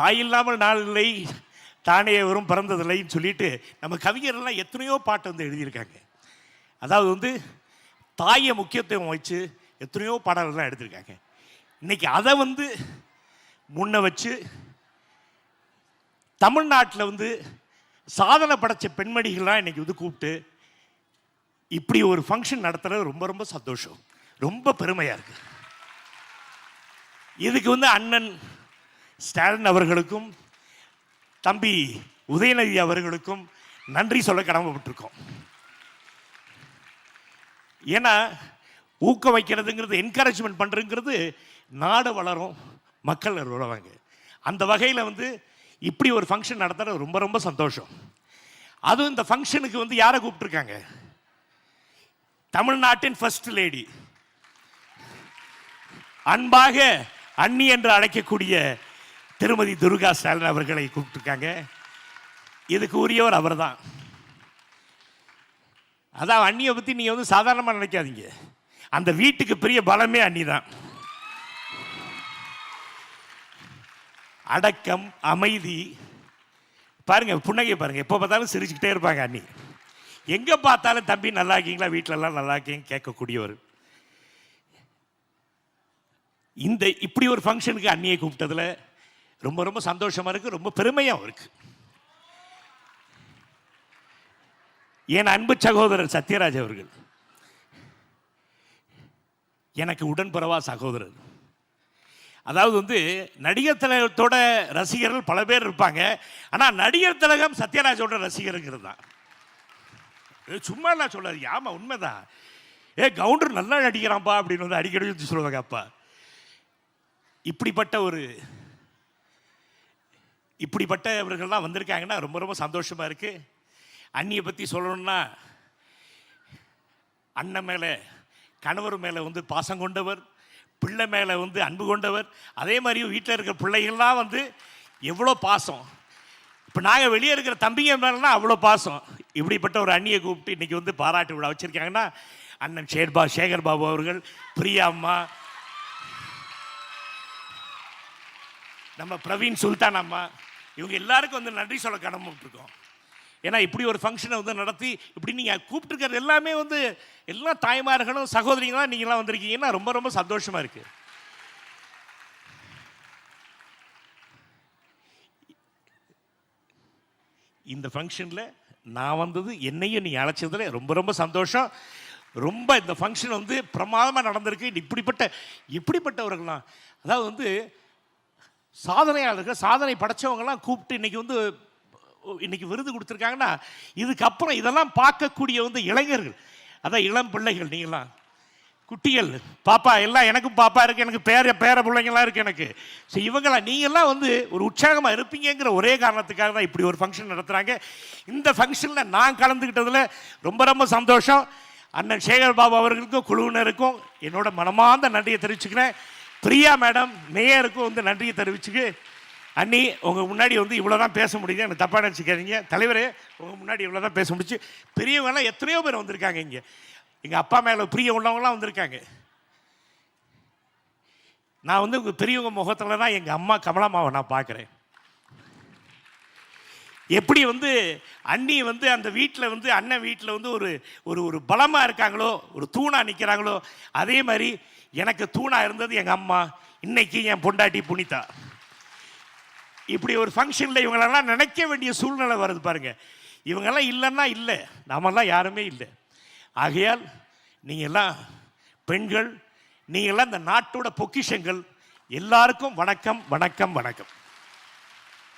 தாய் இல்லாமல் நாள் இல்லை தானே வரும் பிறந்ததில்லைன்னு சொல்லிட்டு நம்ம கவிஞர்கள்லாம் எத்தனையோ பாட்டு வந்து எழுதியிருக்காங்க. அதாவது வந்து தாயை முக்கியத்துவம் வச்சு எத்தனையோ பாடல்கள்லாம் எடுத்திருக்காங்க. இன்னைக்கு அதை வந்து முன்ன வச்சு தமிழ்நாட்டில் வந்து சாதனை படைச்ச பெண்மணிகள்லாம் இன்னைக்கு வந்து கூப்பிட்டு இப்படி ஒரு ஃபங்க்ஷன் நடத்துறது ரொம்ப ரொம்ப சந்தோஷம். ரொம்ப பெருமையாக இருக்குது இதுக்கு வந்து அண்ணன் ஸ்டாலின் அவர்களுக்கும் தம்பி உதயநிதி அவர்களுக்கும் நன்றி சொல்ல கடமைப்பட்டிருக்கோம். ஏன்னா ஊக்க வைக்கிறதுங்கிறது என்கரேஜ்மெண்ட் பண்ணுறதுங்கிறது நாடு வளரும் மக்கள் வளவாங்க அந்த வகையில் வந்து இப்படி ஒரு ஃபங்க்ஷன் நடத்துறது ரொம்ப ரொம்ப சந்தோஷம். அதுவும் இந்த ஃபங்க்ஷனுக்கு வந்து யாரை கூப்பிட்டுருக்காங்க? தமிழ்நாட்டின் ஃபர்ஸ்ட் லேடி அன்பாக அண்ணி என்று அழைக்கக்கூடிய திருமதி துர்கா ஸ்டாலின் அவர்களை கூப்பிட்டுருக்காங்க. இதுக்கு உரியவர் அவர் தான் அதான் அண்ணியை பற்றி நீங்கள் வந்து சாதாரணமாக நினைக்காதீங்க. அந்த வீட்டுக்கு பெரிய பலமே அண்ணி தான் அடக்கம் அமைதி. பாருங்க புன்னகை பாருங்க. எப்போ பார்த்தாலும் சிரிச்சுக்கிட்டே இருப்பாங்க அண்ணி. எங்கே பார்த்தாலும் தம்பி நல்லா இருக்கீங்களா? வீட்டிலலாம் நல்லா இருக்கீங்க கேட்கக்கூடியவர். இந்த இப்படி ஒரு ஃபங்க்ஷனுக்கு அண்ணியை கூப்பிட்டதுல ரொம்ப ரொம்ப சந்தோஷமாக இருக்குது ரொம்ப பெருமையாகவும் இருக்குது என் அன்பு சகோதரர் சத்யராஜ் அவர்கள் எனக்கு உடன்பிறவா சகோதரர். அதாவது வந்து நடிகர் திலகத்தோட ரசிகர்கள் பல பேர் இருப்பாங்க ஆனால் நடிகர் திலகம் சத்யராஜோட ரசிகருங்கிறது தான். ஏ, சும்மா நான் சொல்லாது ஆமாம் உண்மைதான். ஏ கவுண்டர் நல்லா நடிக்கிறான்ப்பா அப்படின்னு வந்து அடிக்கடி சொல்லுவாங்க அப்பா. இப்படிப்பட்ட ஒரு இப்படிப்பட்டவர்கள்லாம் வந்திருக்காங்கன்னா ரொம்ப ரொம்ப சந்தோஷமா இருக்கு. அண்ணியை பற்றி சொல்லணும்னா அண்ணன் மேலே கணவர் மேலே வந்து பாசம் கொண்டவர் பிள்ளை மேலே வந்து அன்பு கொண்டவர் அதே மாதிரி வீட்டில் இருக்கிற பிள்ளைகள்லாம் வந்து எவ்வளோ பாசம். இப்போ நாங்கள் வெளியே இருக்கிற தம்பிங்க மேலாம் அவ்வளோ பாசம். இப்படிப்பட்ட ஒரு அண்ணியை கூப்பிட்டு இன்னைக்கு வந்து பாராட்டு விழா வச்சுருக்காங்கன்னா அண்ணன் ஷேர்பா சேகர் பாபு அவர்கள் பிரியா அம்மா நம்ம பிரவீன் சுல்தான் அம்மா இவங்க எல்லாருக்கும் வந்து நன்றி சொல்ல கடமைப்பட்டிருக்கோம் ஏன்னா இப்படி ஒரு ஃபங்க்ஷனை வந்து நடத்தி இப்படி நீங்கள் கூப்பிட்டுருக்கிறது எல்லாமே வந்து எல்லா தாய்மார்களும் சகோதரிகளும் நீங்களாம் வந்திருக்கீங்கன்னா ரொம்ப ரொம்ப சந்தோஷமாக இருக்குது இந்த ஃபங்க்ஷனில் நான் வந்தது என்னையும் நீ அழைச்சதில் ரொம்ப ரொம்ப சந்தோஷம். ரொம்ப இந்த ஃபங்க்ஷன் வந்து பிரமாதமாக நடந்திருக்கு. இப்படிப்பட்ட இப்படிப்பட்டவர்கள்லாம் அதாவது வந்து சாதனையாளர்கள் சாதனை படைச்சவங்கலாம் கூப்பிட்டு இன்னைக்கு வந்து இன்னைக்கு விருது கொடுத்துருக்காங்கன்னா இதுக்கப்புறம் இதெல்லாம் பார்க்கக்கூடிய வந்து இளைஞர்கள். அதான் இளம் பிள்ளைகள் நீங்களாம். குட்டிகள் பாப்பா எல்லாம் எனக்கும் பாப்பா இருக்கு எனக்கு பேர பேர பிள்ளைங்களாம் இருக்கு எனக்கு. ஸோ இவங்களாம் நீங்கள்லாம் வந்து ஒரு உற்சாகமாக இருப்பீங்கங்கிற ஒரே காரணத்துக்காக தான் இப்படி ஒரு ஃபங்க்ஷன் நடத்துகிறாங்க இந்த ஃபங்க்ஷனில் நான் கலந்துக்கிட்டதில் ரொம்ப ரொம்ப சந்தோஷம். அண்ணன் சேகர் பாபு அவர்களுக்கும் குழுவினருக்கும் என்னோட மனமார்ந்த நன்றியை தெரிவிச்சுக்கிறேன். பிரியா மேடம் மேயருக்கும் வந்து நன்றியை தெரிவிச்சுக்கு அண்ணி உங்கள் முன்னாடி வந்து இவ்வளோ தான் பேச முடியுது எனக்கு தப்பாக நினச்சிக்காதீங்க. தலைவரே உங்கள் முன்னாடி இவ்வளோ தான் பேச முடிச்சு பெரியவங்களாம் எத்தனையோ பேர் வந்திருக்காங்க இங்கே. எங்கள் அப்பா மேலே பிரிய உள்ளவங்களாம் வந்திருக்காங்க. நான் வந்து உங்கள் பெரியவங்க முகத்தில் தான் எங்கள் அம்மா கமலாமாவை நான் பார்க்குறேன் எப்படி வந்து அண்ணி வந்து அந்த வீட்டில் வந்து அண்ணன் வீட்டில் வந்து ஒரு ஒரு ஒரு பலமாக இருக்காங்களோ ஒரு தூணாக நிற்கிறாங்களோ அதே மாதிரி எனக்கு தூணாக இருந்தது எங்கள் அம்மா. இன்னைக்கு என் பொண்டாட்டி புனிதா. இப்படி ஒரு ஃபங்க்ஷனில் இவங்களெல்லாம் நினைக்க வேண்டிய சூழ்நிலை வருது பாருங்கள் இவங்கெல்லாம் இல்லைன்னா இல்லை. நாமெல்லாம் யாருமே இல்லை. ஆகையால் நீங்கள் எல்லாம் பெண்கள் நீங்கள்லாம் இந்த நாட்டோட பொக்கிஷங்கள். எல்லாருக்கும் வணக்கம் வணக்கம் வணக்கம்.